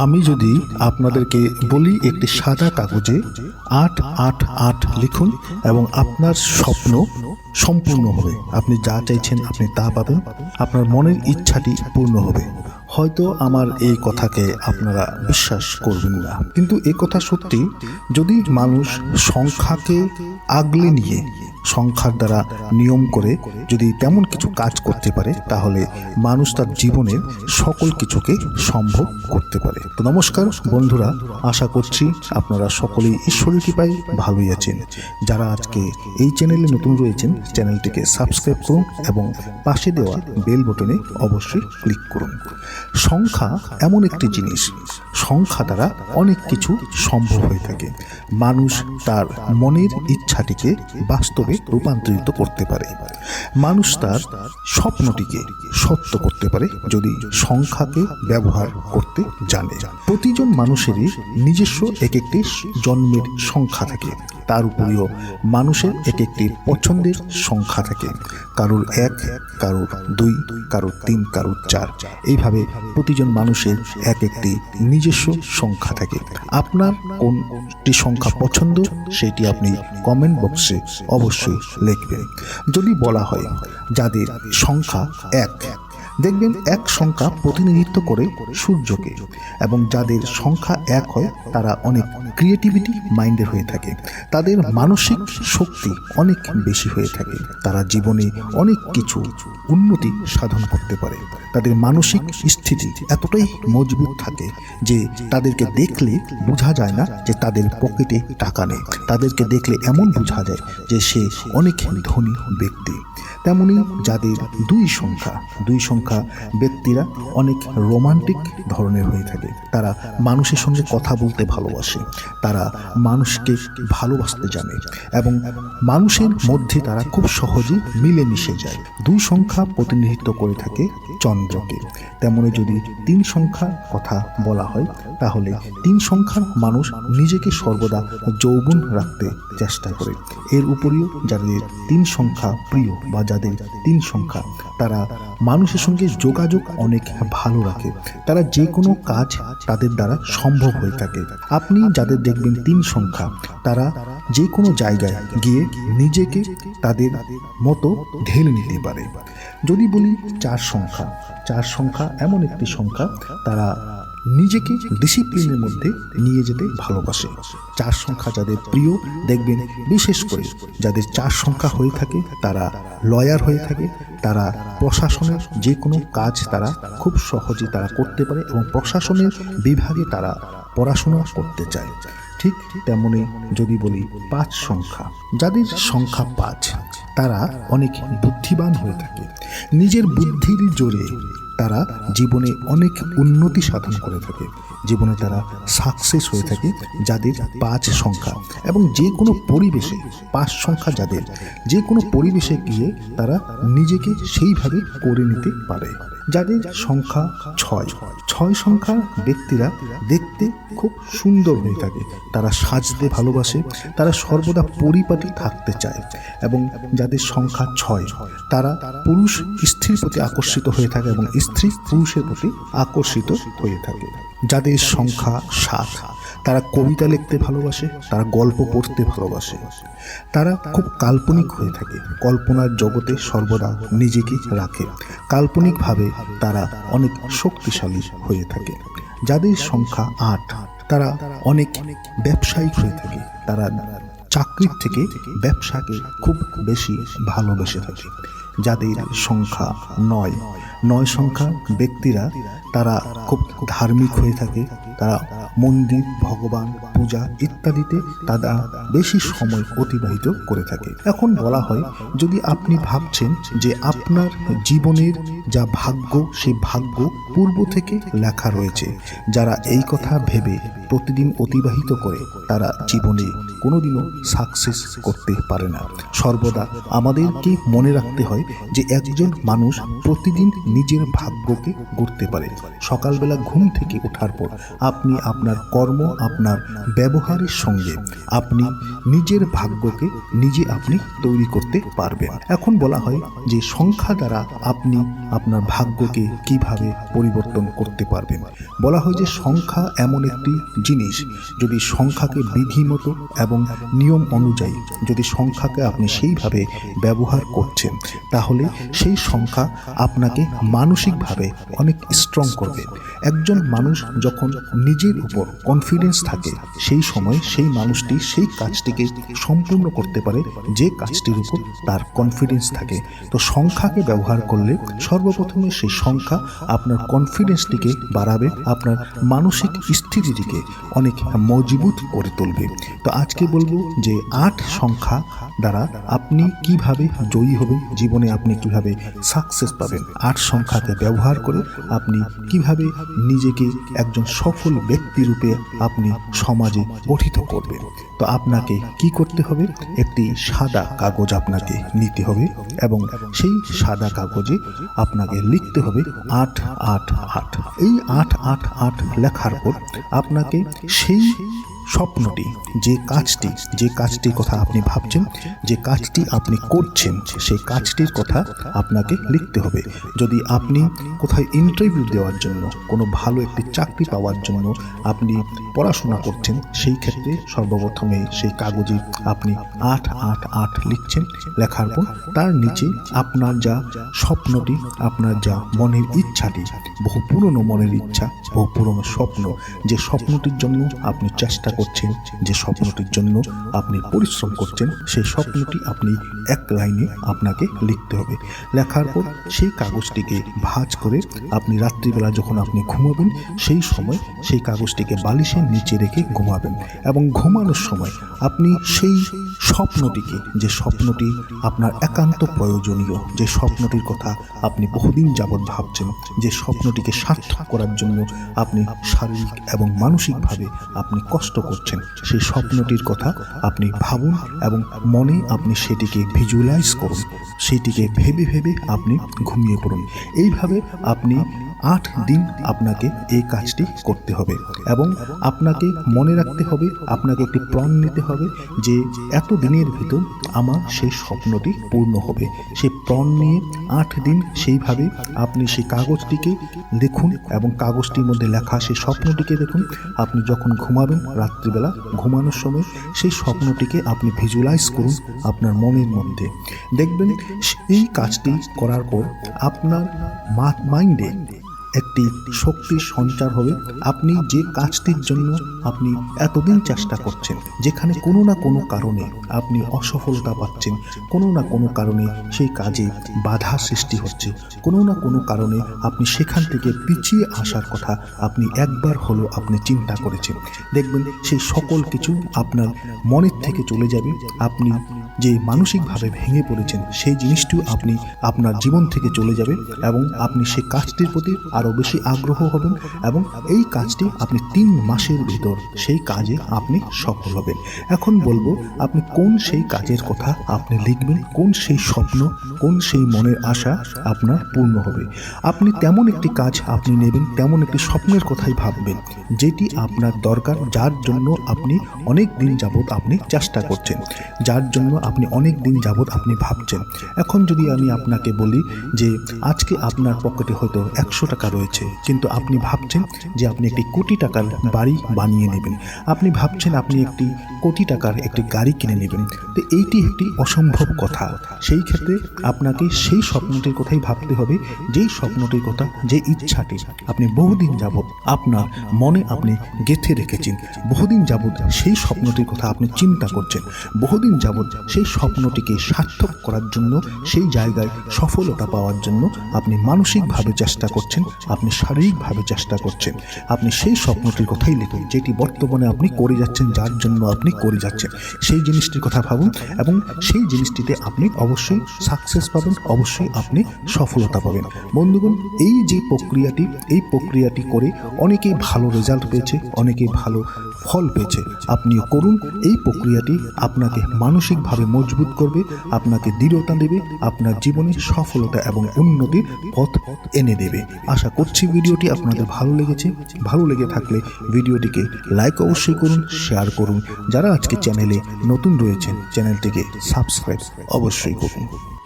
আমি যদি আপনাদেরকে বলি একটি সাদা কাগজে আট আট আট লিখুন এবং আপনার স্বপ্ন সম্পূর্ণ হবে। আপনি যা চাইছেন আপনি তা পাবেন। আপনার মনের ইচ্ছাটি পূর্ণ হবে। হয়তো আমার এই কথাকে আপনারা বিশ্বাস করবেন না। কিন্তু এ কথা সত্যি, যদি মানুষ সংখ্যাকে আগলে নিয়ে সংখ্যার দ্বারা নিয়ম করে যদি তেমন কিছু কাজ করতে পারে, তাহলে মানুষ তার জীবনের সকল কিছুকে সম্ভব করতে পারে। তো নমস্কার বন্ধুরা, আশা করছি আপনারা সকলেই ঈশ্বরের কৃপায় ভালোই আছেন। যারা আজকে এই চ্যানেলে নতুন রয়েছেন, চ্যানেলটিকে সাবস্ক্রাইব করুন এবং পাশে দেওয়া বেল বটনে অবশ্যই ক্লিক করুন। সংখ্যা এমন একটি জিনিস, সংখ্যা দ্বারা অনেক কিছু সম্ভব হয়ে থাকে। মানুষ তার মনের ইচ্ছাটিকে বাস্তবে রূপান্তরিত করতে পারে। মানুষ তার স্বপ্নটিকে সত্য করতে পারে যদি সংখ্যাকে ব্যবহার করতে জানে। প্রতিজন মানুষেরই নিজস্ব এক একটি জন্মের সংখ্যা থাকে। তার উপরেও মানুষের এক একটি পছন্দের সংখ্যা থাকে। কারোর এক, কারোর দুই, কারোর তিন, কারোর চার। এইভাবে প্রতিজন মানুষের এক একটি নিজস্ব সংখ্যা থাকে। আপনার কোনটি সংখ্যা পছন্দ সেটি আপনি কমেন্ট বক্সে অবশ্যই লিখবেন। যদি বলা হয় যাদের সংখ্যা এক, দেখবেন এক সংখ্যা প্রতিনিধিত্ব করে সূর্যকে এবং যাদের সংখ্যা এক হয় তারা অনেক ক্রিয়েটিভিটি মাইন্ডের হয়ে থাকে। তাদের মানসিক শক্তি অনেক বেশি হয়ে থাকে। তারা জীবনে অনেক কিছু উন্নতি সাধন করতে পারে। তাদের মানসিক স্থিতি এতটাই মজবুত থাকে যে তাদেরকে দেখলে বোঝা যায় না যে তাদের পকেটে টাকা নেই। তাদেরকে দেখলে এমন বোঝা যায় যে সে অনেক ধনী ব্যক্তি। তেমনি যাদের দুই সংখ্যা দুই সংখ্যা ব্যক্তিরা অনেক রোমান্টিক ধরনের হয়ে থাকে। তারা মানুষের সঙ্গে কথা বলতে ভালোবাসে। তারা মানুষকে ভালোবাসতে জানে এবং মানুষের মধ্যে তারা খুব সহজেই মিলেমিশে যায়। দুই সংখ্যা প্রতিনিধিত্ব করে থাকে চন্দ্রকে। তেমনি যদি তিন সংখ্যার কথা বলা হয়, তাহলে তিন সংখ্যার মানুষ নিজেকে সর্বদা যৌবন রাখতে চেষ্টা করে। এর উপরেও যাদের তিন সংখ্যা প্রিয় বা যাদের তিন সংখ্যা, তারা মানুষের সঙ্গে যোগাযোগ অনেক ভালো রাখে। তারা যে কোনো কাজ তাদের দ্বারা সম্ভব হয়ে থাকে। আপনি যাদের দেখবেন তিন সংখ্যা। তারা যে কোনো জায়গায় গিয়ে নিজেকে তাদের মতো ঢেলে নিতে পারে। যদি বলি চার সংখ্যা চার সংখ্যা এমন একটি সংখ্যা, তারা নিজেকে ডিসিপ্লিনের মধ্যে নিয়ে যেতে ভালোবাসে। চার সংখ্যা যাদের প্রিয়, দেখবেন বিশেষ করে যাদের চার সংখ্যা হয়ে থাকে, তারা লয়ার হয়ে থাকে, তারা প্রশাসনের যে কোনো কাজ তারা খুব সহজে তারা করতে পারে এবং প্রশাসনের বিভাগে তারা পড়াশোনা করতে চায় ঠিক তেমনি যদি বলি পাঁচ সংখ্যা। যাদের সংখ্যা পাঁচ, তারা অনেক বুদ্ধিমান হয়ে থাকে। নিজের বুদ্ধির জোরে তারা জীবনে অনেক উন্নতি সাধন করে থাকে। জীবনে তারা সাকসেস হয়ে থাকে যাদের পাঁচ সংখ্যা এবং যে কোনো পরিবেশে পাঁচ সংখ্যা যাদের, যে কোনো পরিবেশে গিয়ে তারা নিজেকে সেইভাবে করে নিতে পারে। যাদের সংখ্যা ছয়। ছয় সংখ্যা ব্যক্তিরা দেখতে খুব সুন্দর হয়ে থাকে। তারা সাজতে ভালোবাসে, তারা সর্বদা পরিপাটি থাকতে চায় এবং যাদের সংখ্যা ছয়, তারা পুরুষ স্ত্রীর প্রতি আকর্ষিত হয়ে থাকে এবং স্ত্রী পুরুষের প্রতি আকর্ষিত হয়ে থাকে। যাদের সংখ্যা সাত তারা কবিতা লিখতে ভালোবাসে, তারা গল্প পড়তে ভালোবাসে। তারা খুব কাল্পনিক হয়ে থাকে। কল্পনার জগতে সর্বদা নিজেকে রাখে। কাল্পনিকভাবে তারা অনেক শক্তিশালী হয়ে থাকে। যাদের সংখ্যা আট, তারা অনেক ব্যবসায়িক হয়ে থাকে। তারা চাকরির থেকে ব্যবসাকে খুব বেশি ভালোবেসে থাকে। যাদের সংখ্যা নয় নয় সংখ্যা ব্যক্তিরা তারা খুব ধার্মিক হয়ে থাকে। তারা মন্দির, ভগবান, পূজা ইত্যাদিতে তারা বেশি সময় অতিবাহিত করে থাকে। এখন বলা হয়, যদি আপনি ভাবছেন যে আপনার জীবনের যা ভাগ্য, সেই ভাগ্য পূর্ব থেকে লেখা রয়েছে, যারা এই কথা ভেবে প্রতিদিন অতিবাহিত করে, তারা জীবনে কোনোদিনও সাকসেস করতে পারে না। সর্বদা আমাদেরকে মনে রাখতে হয় যে একজন মানুষ প্রতিদিন নিজের ভাগ্যকে গড়তে পারে। সকালবেলা ঘুম থেকে ওঠার পর আপনি আপনার কর্ম, আপনার ব্যবহারের সঙ্গে আপনি নিজের ভাগ্যকে নিজে আপনি তৈরি করতে পারবেন। এখন বলা হয় যে সংখ্যা দ্বারা আপনি আপনার ভাগ্যকে কীভাবে পরিবর্তন করতে পারবেন। বলা হয় যে সংখ্যা এমন একটি জিনিস, যদি সংখ্যাকে বিধিমতো এবং নিয়ম অনুযায়ী যদি সংখ্যাকে আপনি সেইভাবে ব্যবহার করছেন, তাহলে সেই সংখ্যা আপনাকে মানসিকভাবে অনেক স্ট্রং করবে। একজন মানুষ যখন নিজের উপর কনফিডেন্স থাকে, সেই সময় সেই মানুষটি সেই কাজটিকে সম্পূর্ণ করতে পারে, যে কাজটির উপর তার কনফিডেন্স থাকে। তো সংখ্যাকে ব্যবহার করলে সর্বপ্রথমে সেই সংখ্যা আপনার কনফিডেন্সটিকে বাড়াবে, আপনার মানসিক স্থিতিটিকে অনেক মজবুত করে তুলবে। তো আজকে বলব যে আট সংখ্যা দ্বারা আপনি কীভাবে জয়ী হবেন, জীবনে আপনি কীভাবে সাকসেস পাবেন, আট সংখ্যাকে ব্যবহার করে আপনি কীভাবে নিজেকে একজন সফল ব্যক্তি রূপে আপনি সমাজে গঠিত করবেন? তো আপনাকে কি করতে হবে? একটি সাদা কাগজ আপনাকে নিতে হবে এবং সেই সাদা কাগজে আপনাকে লিখতে হবে আট আট আট। এই আট আট আট লেখার পর আপনাকে সেই স্বপ্নটি, যে কাজটি, যে কাজটির কথা আপনি ভাবছেন, যে কাজটি আপনি করছেন, সেই কাজটির কথা আপনাকে লিখতে হবে। যদি আপনি কোথায় ইন্টারভিউ দেওয়ার জন্য, কোনো ভালো একটি চাকরি পাওয়ার জন্য আপনি পড়াশোনা করছেন, সেই ক্ষেত্রে সর্বপ্রথমে সেই কাগজে আপনি আট আট আট লিখছেন, লেখার পর তার নিচে আপনার যা স্বপ্নটি, আপনার যা মনের ইচ্ছাটি, বহু পুরনো মনের ইচ্ছা, বহু পুরনো স্বপ্ন, যে স্বপ্নটির জন্য আপনি চেষ্টা করছেন, যে স্বপ্নটির জন্য আপনি পরিশ্রম করছেন, সেই স্বপ্নটি আপনি এক লাইনে আপনাকে লিখতে হবে। লেখার পর সেই কাগজটিকে ভাঁজ করে আপনি রাত্রিবেলা যখন আপনি ঘুমাবেন, সেই সময় সেই কাগজটিকে বালিশের নিচে রেখে ঘুমাবেন এবং ঘুমানোর সময় আপনি সেই স্বপ্নটিকে, যে স্বপ্নটি আপনার একান্ত প্রয়োজনীয়, যে স্বপ্নটির কথা আপনি বহুদিন যাবৎ ভাবছেন, যে স্বপ্নটিকে সার্থক করার জন্য আপনি শারীরিক এবং মানসিকভাবে আপনি কষ্ট করছেন। সেই স্বপ্নটির কথা আপনি ভাবুন এবং মনে আপনি সেটিকে ভিজুয়ালাইজ করুন। সেটিকে ভেবে ভেবে আপনি ঘুমিয়ে পড়ুন। এইভাবে আপনি আট দিন আপনাকে এই কাজটি করতে হবে এবং আপনাকে মনে রাখতে হবে, আপনাকে একটি প্রণ নিতে হবে যে এত দিনের ভিতর আমার সেই স্বপ্নটি পূর্ণ হবে। সেই প্রণ নিয়ে আট দিন সেইভাবে আপনি সেই কাগজটিকে লিখুন এবং কাগজটির মধ্যে লেখা সেই স্বপ্নটিকে দেখুন। আপনি যখন ঘুমাবেন রাত্রিবেলা ঘুমানোর সময় সেই স্বপ্নটিকে আপনি ভিজুয়ালাইজ করুন আপনার মনের মধ্যে। দেখবেন এই কাজটি করার পর আপনার মাইন্ডে একটি শক্তির সঞ্চার হবে। আপনি যে কাজটির জন্য আপনি এতদিন চেষ্টা করছেন, যেখানে কোনো না কোনো কারণে আপনি অসফলতা পাচ্ছেন, কোনো না কোনো কারণে সেই কাজে বাধা সৃষ্টি হচ্ছে, কোনো না কোনো কারণে আপনি সেখান থেকে পিছিয়ে আসার কথা আপনি একবার হলো আপনি চিন্তা করেছেন। দেখবেন সেই সকল কিছু আপনার মনের থেকে চলে যাবে। আপনি যে মানসিকভাবে ভেঙে পড়েছেন, সেই জিনিসটিও আপনি আপনার জীবন থেকে চলে যাবে এবং আপনি সেই কাজটির প্রতি আরও বেশি আগ্রহ হবেন এবং এই কাজটি আপনি তিন মাসের ভিতর সেই কাজে আপনি সফল হবেন। এখন বলব, আপনি কোন সেই কাজের কথা আপনি লিখবেন, কোন সেই স্বপ্ন, কোন সেই মনের আশা আপনার পূর্ণ হবে। আপনি তেমন একটি কাজ আপনি নেবেন, তেমন একটি স্বপ্নের কথাই ভাববেন, যেটি আপনার দরকার, যার জন্য আপনি অনেক দিন যাবৎ আপনি চেষ্টা করছেন, যার জন্য আপনি অনেক দিন যাবৎ আপনি ভাবছেন। এখন যদি আমি আপনাকে বলি যে আজকে আপনার পকেটে হয়তো একশো টাকা রয়েছে, কিন্তু আপনি ভাবছেন যে আপনি একটি কোটি টাকার বাড়ি বানিয়ে নেবেন। আপনি ভাবছেন আপনি একটি কোটি টাকার একটি গাড়ি কিনে নেবেন। তো এইটি একটি অসম্ভব কথা। সেই ক্ষেত্রে আপনাকে সেই স্বপ্নটির কথাই ভাবতে হবে, যেই স্বপ্নটির কথা, যে ইচ্ছাটি আপনি বহুদিন যাবৎ আপনার মনে আপনি গেঁথে রেখেছেন। বহুদিন যাবৎ সেই স্বপ্নটির কথা আপনি চিন্তা করছেন। বহুদিন যাবৎ সেই স্বপ্নটিকে সার্থক করার জন্য, সেই জায়গায় সফলতা পাওয়ার জন্য আপনি মানসিকভাবে চেষ্টা করছেন, আপনি শারীরিকভাবে চেষ্টা করছেন। আপনি সেই স্বপ্নটির কথাই লিখুন, যেটি বর্তমানে আপনি করে যাচ্ছেন, যার জন্য আপনি করে যাচ্ছেন। সেই জিনিসটির কথা ভাবুন এবং সেই জিনিসটিতে আপনি অবশ্যই সাকসেস পাবেন, অবশ্যই আপনি সফলতা পাবেন। বন্ধুগণ, এই যে প্রক্রিয়াটি, এই প্রক্রিয়াটি করে অনেকেই ভালো রেজাল্ট পেয়েছে, অনেকেই ভালো ফল পেয়েছে। আপনিও করুন, এই প্রক্রিয়াটি আপনাকে মানসিকভাবে মজবুত করবে, আপনাকে দৃঢ়তা দেবে, আপনার জীবনে সফলতা এবং উন্নতির পথ এনে দেবে। আশা করছি ভিডিওটি আপনাদের ভালো লেগেছে। ভালো লেগে থাকলে ভিডিওটিকে লাইক অবশ্যই করুন, শেয়ার করুন। যারা আজকে চ্যানেলে নতুন রয়েছেন, চ্যানেলটিকে সাবস্ক্রাইব অবশ্যই করুন।